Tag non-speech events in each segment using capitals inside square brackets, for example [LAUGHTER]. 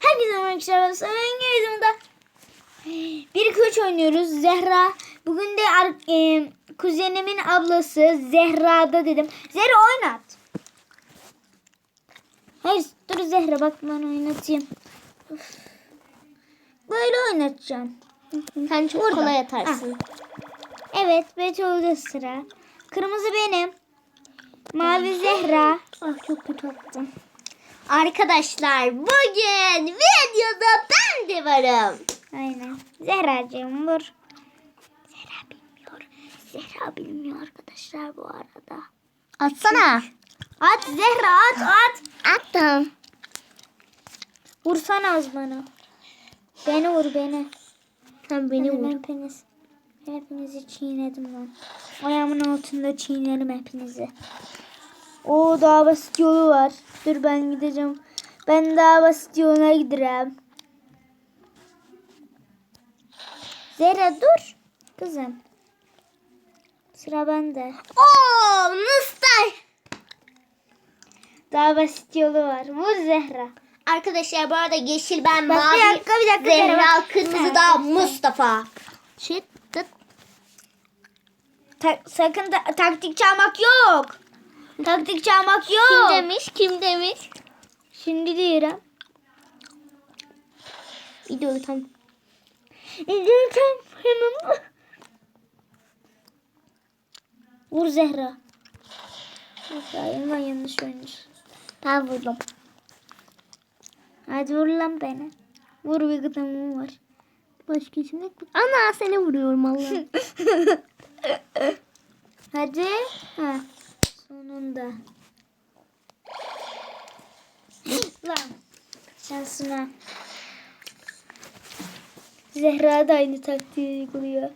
Herkese merhaba arkadaşlar. Ben geldiğimde 1 2 3 oynuyoruz. Zehra. Bugün de e, kuzenimin ablası Zehra'da dedim. Zehra oynat. Hayır dur Zehra bak ben oynatayım. Üf. Böyle oynatacağım. Sen çok Burada. kolay atarsın. Evet Betül'de sıra. Kırmızı benim. Mavi Zehra. Ah çok kötü attım. Arkadaşlar bugün videoda ben de varım. Aynen. Zehra'cığım vur. Zehra bilmiyor. Zehra bilmiyor arkadaşlar bu arada. Atsana. At Zehra at at. Attım. Vursana az bana. Beni vur beni. Sen beni Ben vur. Hepiniz. Hepinizi çiğnedim ben. Ayağımın altında çiğnerim hepinizi. O daha basit yolu var. Dur ben gideceğim. Ben daha basit yoluna giderim. Zehra dur. Kızım. Sıra bende. Oo Mustay. Daha basit yolu var. Vur Zehra. Arkadaşlar bu arada yeşil ben Bak, mavi. bir dakika, bir dakika, Zehra Zehra. kırmızı da. Mustafa. Shit. tıt. Ta- sakın ta- taktik çalmak yok. Taktik çalmak yok. Kim demiş? Kim demiş? Şimdi diyorum. Video tam. İzleyeceğim hemen. Vur Zehra. Hayır ben yanlış oynamış. Ben vurdum. Hadi vur lan beni. Vur bir gıdamım var. Başka yok. Ana seni vuruyorum Allah. [LAUGHS] Hadi. Ha. Sonunda. lan. Şansına. Zehra da aynı taktiği uyguluyor.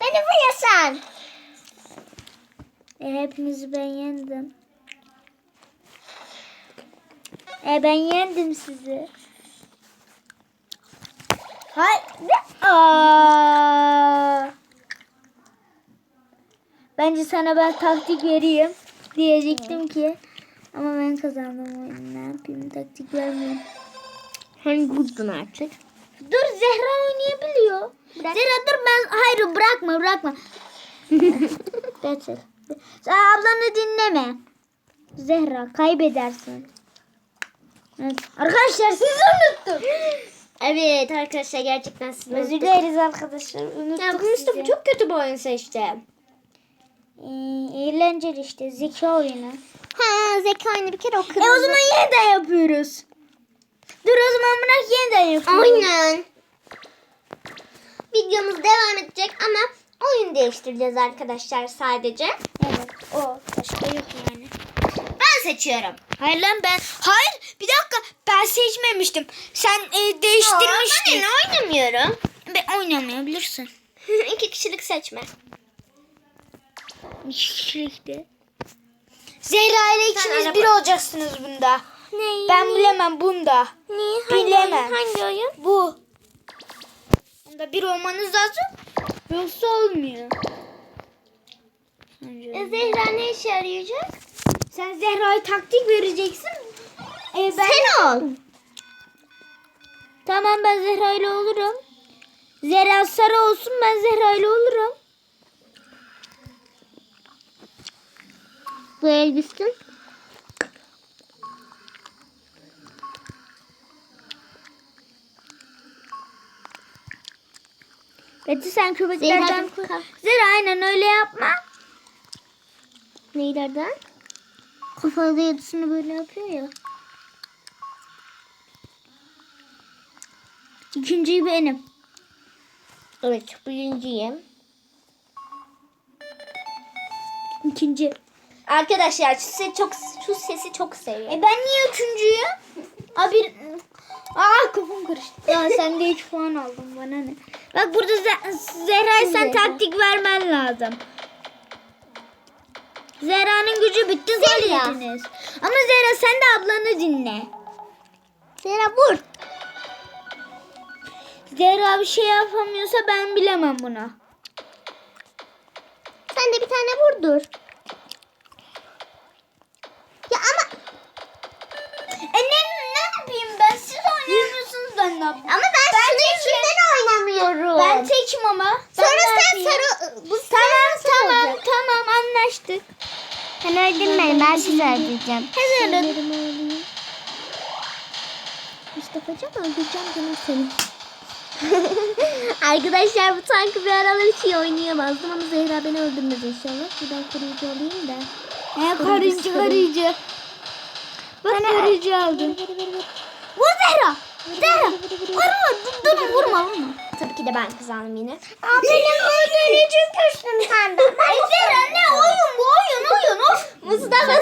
Beni vuruyorsun. E, hepinizi ben yendim. E ben yendim sizi. Hayır. Aa. Bence sana ben taktik vereyim diyecektim ki. Ama ben kazandım oyunu. Ne yapayım taktik vermiyorum. Hani vurdun artık. Dur Zehra oynayabiliyor. Zehra dur ben hayır bırakma bırakma. [LAUGHS] Betül. Sen ablanı dinleme. Zehra kaybedersin. Evet. Arkadaşlar sizi unuttum. Evet arkadaşlar gerçekten siz Özür dileriz arkadaşlar. Unuttuk Ya bu Mustafa sizi. çok kötü bir oyun seçti. Ee, eğlenceli işte zeka oyunu. Ha zeka oyunu bir kere o E o zaman yeniden yapıyoruz. Dur o zaman bırak yeniden yapıyoruz. Aynen. Videomuz devam edecek ama oyun değiştireceğiz arkadaşlar sadece. Evet o başka yok yani. Ben seçiyorum. Hayır lan ben. Hayır bir dakika ben seçmemiştim. Sen e, değiştirmiştin. Aa, ben oynamıyorum. Ben oynamayabilirsin. [LAUGHS] İki kişilik seçme. Kişilikte. Zehra ile ikiniz bir olacaksınız bunda. Ne? Ben bilemem bunda. Niye? Bilemem. Hangi oyun? Bu. Bunda bir olmanız lazım. Yoksa olmuyor. E. Zehra ne işe yarayacak? Sen Zehra'ya taktik vereceksin. E, ben... Sen ol. Tamam ben Zehra ile olurum. Zehra sarı olsun ben Zehra ile olurum. Bu elbisin. Betty sen köpeklerden... Zehra Zehra aynen öyle yapma. neylerden? Kafada yedisini böyle yapıyor ya. İkinciyi benim. Evet birinciyim. İkinci. Arkadaşlar şu sesi çok şu sesi çok seviyorum. E ben niye üçüncüyüm? Aa bir... Aa kafam karıştı. Ya [LAUGHS] sen de 3 puan aldın bana ne? Bak burada Ze- Zehra'ya sen Zehra. taktik vermen lazım. Zehra'nın gücü bitti Zehra. zannediniz. Ama Zehra sen de ablanı dinle. Zehra vur. Zehra bir şey yapamıyorsa ben bilemem bunu. Sen de bir tane vurdur. ama. Sonra ben sen sarı... Bu tamam tamam olacak. tamam anlaştık. Sen öldürmeyin ben, ben sizi öldüreceğim. Sen öldürün. Mustafa'cığım öldüreceğim canım seni. [LAUGHS] Arkadaşlar bu tankı bir aralar hiç iyi oynayamazdım ama Zehra beni öldürmez inşallah. Buradan koruyucu olayım da. He koruyucu koruyucu. Bak koruyucu aldım. Vur Zehra! Zehra! Vurma dur vurma vurma. Tabii ki de ben kazandım yine. Benim öldürücü küstüm senden. Zehra ne oyun bu oyun oyun of. Mustafa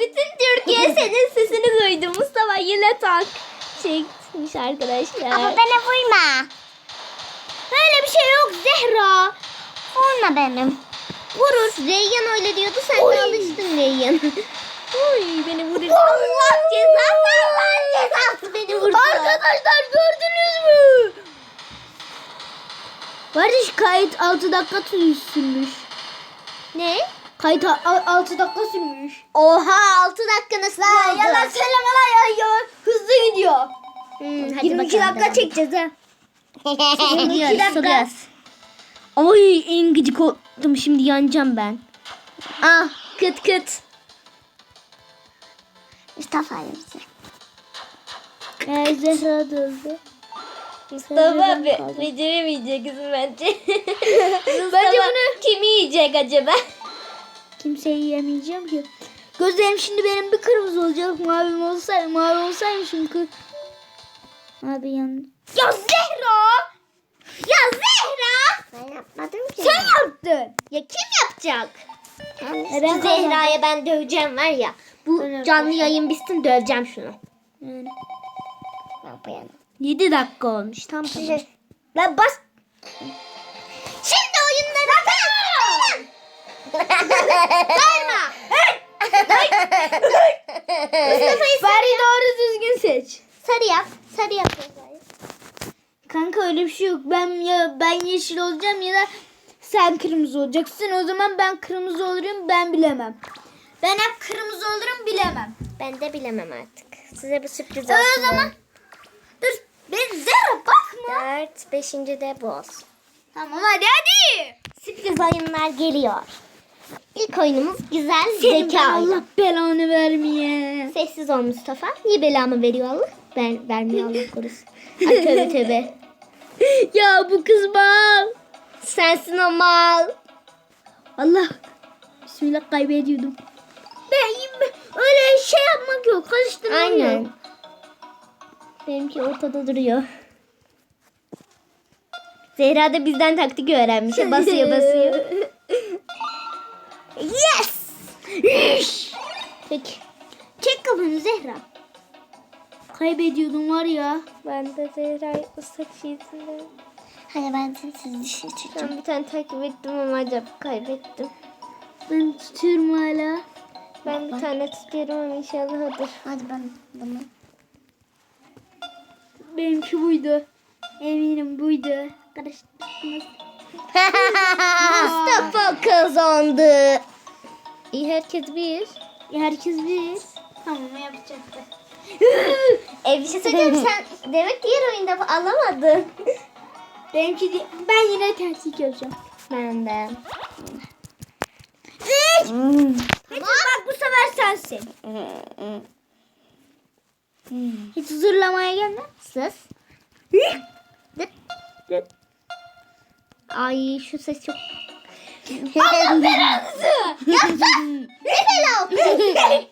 Bütün Türkiye [LAUGHS] senin sesini duydu. Mustafa yine tank çekmiş arkadaşlar. Ama bana vurma. Böyle bir şey yok Zehra. Vurma benim. Vurur. Reyyan öyle diyordu sen de Oy. alıştın Reyyan. Oy beni vurur. Allah cezası Allah cezası beni vurdu. Arkadaşlar gördünüz mü? Kardeş kayıt 6 dakika sürmüş. Ne? Kayıt 6 dakika sürmüş. Oha 6 dakika nasıl oldu? Yalan söyleme lan ya, ya. Hızlı gidiyor. Hmm, hadi 22 bakalım, dakika devam. çekeceğiz ha. [LAUGHS] 22 Soruyoruz, dakika. soruyoruz. Ay en gıcık oldum şimdi yanacağım ben. Ah kıt kıt. Mustafa bize. Ee, Zehra da öldü. Mustafa abi beceremeyeceksin bence. [LAUGHS] Mustafa Bence bunu- kimi yiyecek acaba? Kimseyi yemeyeceğim ki. Gözlerim şimdi benim bir kırmızı olacak. Mavim olsaydı, mavi olsaydı şimdi kır... Abi yandı. Ya Zehra! Ya Zehra! Ben yapmadım ki. Sen yaptın. Ya kim yapacak? Ben Zehra'ya ben döveceğim var ya. Bu canlı yayın bitsin döveceğim şunu. Yani. Ne yapayım? 7 dakika olmuş tam. [LAUGHS] Lan bas. Şimdi oyunlara ben. Bağırma. Mustafa'yı Bari doğru düzgün seç. sarı yap. Sarı yap. Kanka öyle bir şey yok. Ben ya ben yeşil olacağım ya da sen kırmızı olacaksın. O zaman ben kırmızı olurum ben bilemem. Ben hep kırmızı olurum bilemem. Ben de bilemem artık. Size bir sürpriz Ee, olsun. o zaman ben bakma. Dört, beşinci de bu olsun. Tamam hadi hadi. Sürpriz oyunlar geliyor. İlk oyunumuz güzel Senin ben zeka Allah oyunu. belanı vermeye. Sessiz ol Mustafa. Niye belamı veriyor Allah? Ben vermiyor Allah korusun. Ay tövbe tövbe. [LAUGHS] ya bu kız mal. Sensin o mal. Allah. Bismillah kaybediyordum. Ben öyle şey yapmak yok. Karıştırmak Aynen. yok. Benimki ortada duruyor. Zehra da bizden taktik öğrenmiş. Basıyor basıyor. yes! Peki. Çek kafanı Zehra. Kaybediyordum var ya. Ben de Zehra'yı ıslak şiirsinden. Hadi ben siz dışarı çıkacağım. Ben bir tane takip ettim ama acaba kaybettim. Ben tutuyorum hala. Ben bir tane tutuyorum ama inşallah odur. Hadi ben bunu. Benimki buydu. Eminim buydu. Karıştırmaz. Mustafa kazandı. İyi herkes bir. Herkes bir. Tamam yapacaktı. [LAUGHS] E bir şey söyleyeceğim sen demek diğer oyunda bu alamadın. Benimki de, ben yine terslik yapacağım. Ben de. Hiç bak bu sefer sensin. Hiç zırlamaya gelme. Sus. Ay şu ses çok... Allah [LAUGHS] belanızı.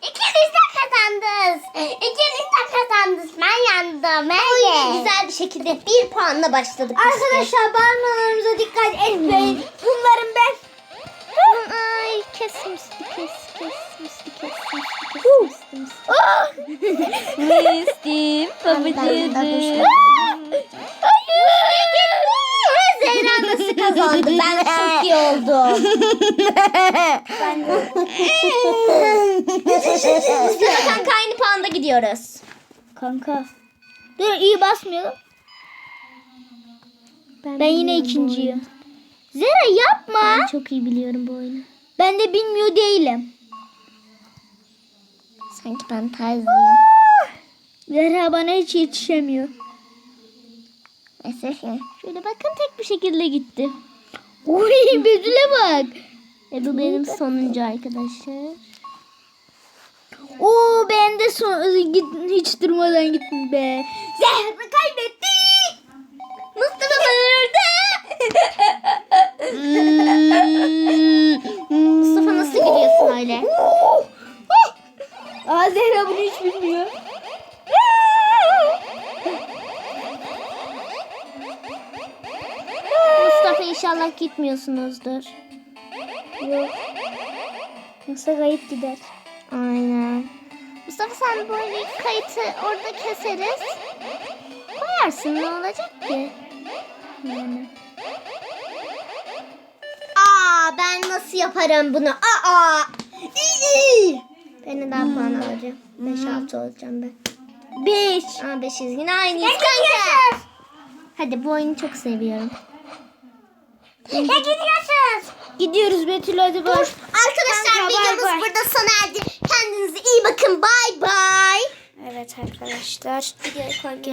İkiniz de kazandınız. İkiniz de kazandınız. Ben yandım. Ben güzel bir şekilde bir puanla başladık. Arkadaşlar bağırmalarımıza dikkat etmeyin. Babacığım. Zehra nasıl kazandı? Ben çok iyi oldum. Mustafa kanka aynı puanda gidiyoruz. Kanka. Dur iyi basmayalım. Ben yine ikinciyim. Zera yapma. Ben çok iyi biliyorum bu oyunu. Ben de bilmiyor değilim. Sanki ben tarzıyım. Zehra bana hiç yetişemiyor. Neyse. Şöyle bakın tek bir şekilde gitti. Uy Bedül'e bak. E bu benim sonuncu arkadaşlar. Oo ben de son, git, hiç durmadan gittim be. Zehra kaybetti. Mustafa bağırdı. Mustafa nasıl gidiyorsun öyle? Aa Zehra bunu hiç bilmiyor. İnşallah gitmiyorsunuzdur. Yok. Yoksa kayıp gider. Aynen. Mustafa sen böyle kayıtı orada keseriz. Koyarsın ne olacak ki? Yani. Aa ben nasıl yaparım bunu? Aa. İyi. Ben de daha puan alacağım. 5-6 olacağım ben. 5. Aa 500 yine aynıyız kanka. Hadi bu oyunu çok seviyorum. Ya gidiyorsunuz. Gidiyoruz Betül hadi bak. Arkadaşlar Kanka, bay videomuz bay. burada sona erdi. Kendinize iyi bakın. Bay bay. Evet arkadaşlar.